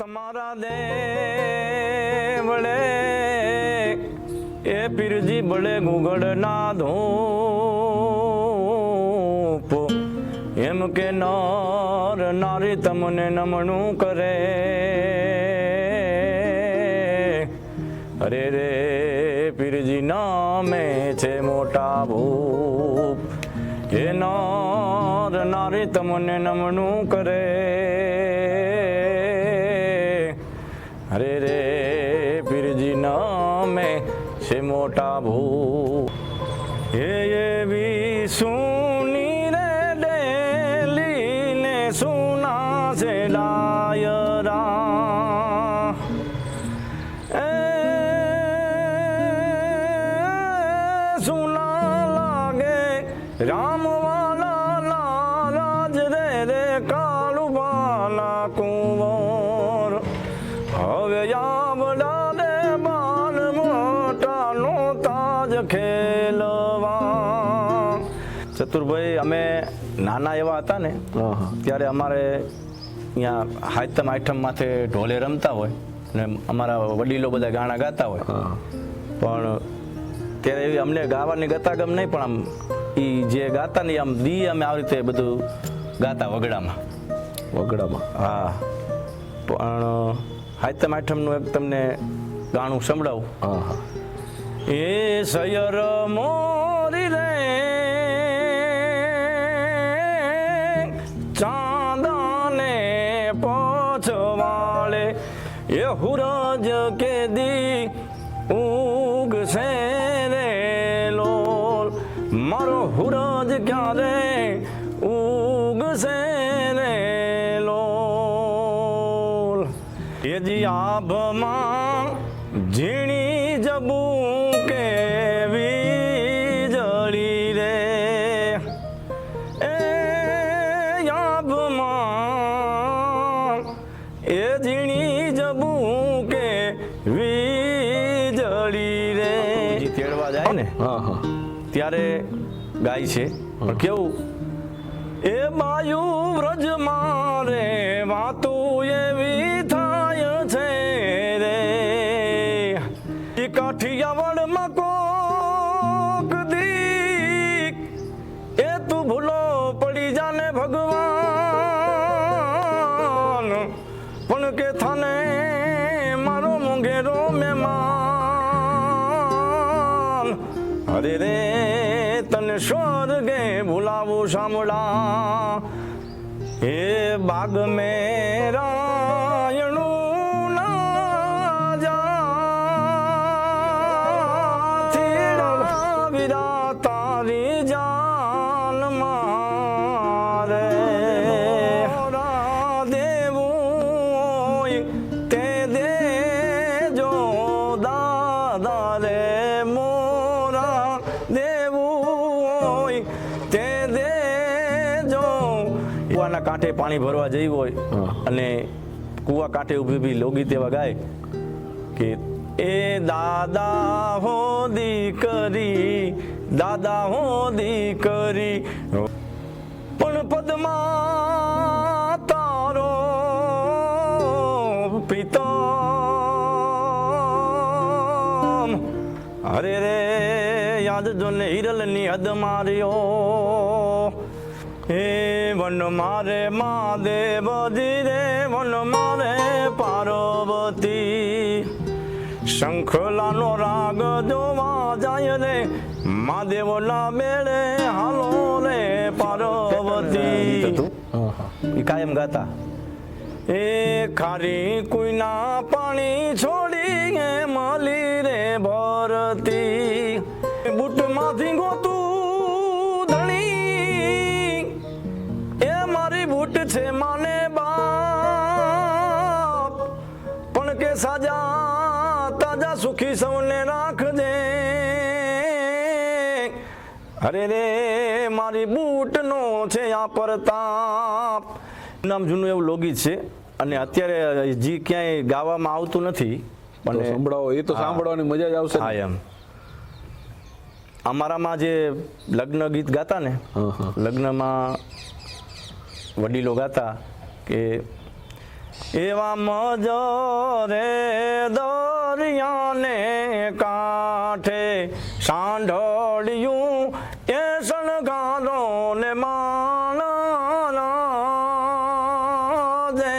મારા દેવળે, એ પીરજી બળે ગુગળ ના ધૂપ. એમ કે નર નારી તમને નમણું કરે. અરે રે, પીરજી નામે છે મોટા ભૂપ. એ નર નારી તમને નમણું કરે. સુના છે ડાયરા એ સુના લાગે રામ વાલા લાજ રે રે કાળુ બાલા કુંવર હવે યાવડા દે બાલ મોટાનો તાજ ખેલવા ચતુરભાઈ અમે નાના એવા હતા ને ત્યારે અમારે અહીંયા હાયતમ આઈટમ માથે ઢોલે રમતા હોય ને અમારા વડીલો બધા ગાણા ગાતા હોય. પણ ત્યારે એવી અમને ગાવાની ગતાગમ નહીં પણ આમ એ જે ગાતા ને આમ દી અમે આવી રીતે બધું ગાતા વગડામાં. વગડામાં? હા. પણ હાયતમ આઠમનું એક તમને ગાણું સંભળાવું. એ સયર મોરી પછવાળે એ હુરજ કે દી ઉગ છે રે લોલ. મારો હુરજ ક્યારે ઉગ છે રે લોલ? એ જી આભમાં ઝીણી જબુ એ ઝીણી જબું કે વીજળી રે. તેડવા જાય ને? હા હા. ત્યારે ગાય છે. પણ કેવું? એ બાયુ વ્રજ મારે વાતું એવી મારો મોંઘેરો મહેમાન. અરે રે તને સ્વર્ગે ભૂલાવું સાંભળા. હે બાગ મેરાયણું કાંઠે પાણી ભરવા જઈ હોય અને કુવા કાંઠે ઊભી ઊભી લોગી તેવા ગાય કે એ દાદા હો દીકરી દાદા હો દીકરી પણ પદમા તારો પિતા અરે રે યાદ જો ને હિરલની હદ માર્યો. હે વન મારે મહાદેવ રે વન મારે પાર્વતી. શંખલાનો રાગ જોવા જાય રે મહાદેવના મેળે હાલો રે પાર્વતી. કાયમ ગાતા. એ ખારી કુઈના પાણી છોડી એ મળી રે ભરતી. બુટમાંથી ગોતું સુખી સૌને રાખજે. અરે રે મારી બૂટનો છે આ પરતાપ. નામ જૂનું એવું લોકગીત છે અને અત્યારે જી ક્યાંય ગાવામાં આવતું નથી પણ સંભળાવો એ તો સાંભળવાની મજા જ આવશે? હા એમ. અમારામાં જે લગ્ન ગીત ગાતા ને લગ્નમાં વડીલો ગાતા કે એવા મજરે દરિયાને કાંઠે સાંઢળ્યું એ સણગારો ને માણા દે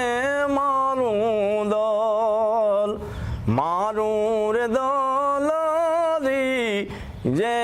મારું દલ, મારું રે દલ રી જે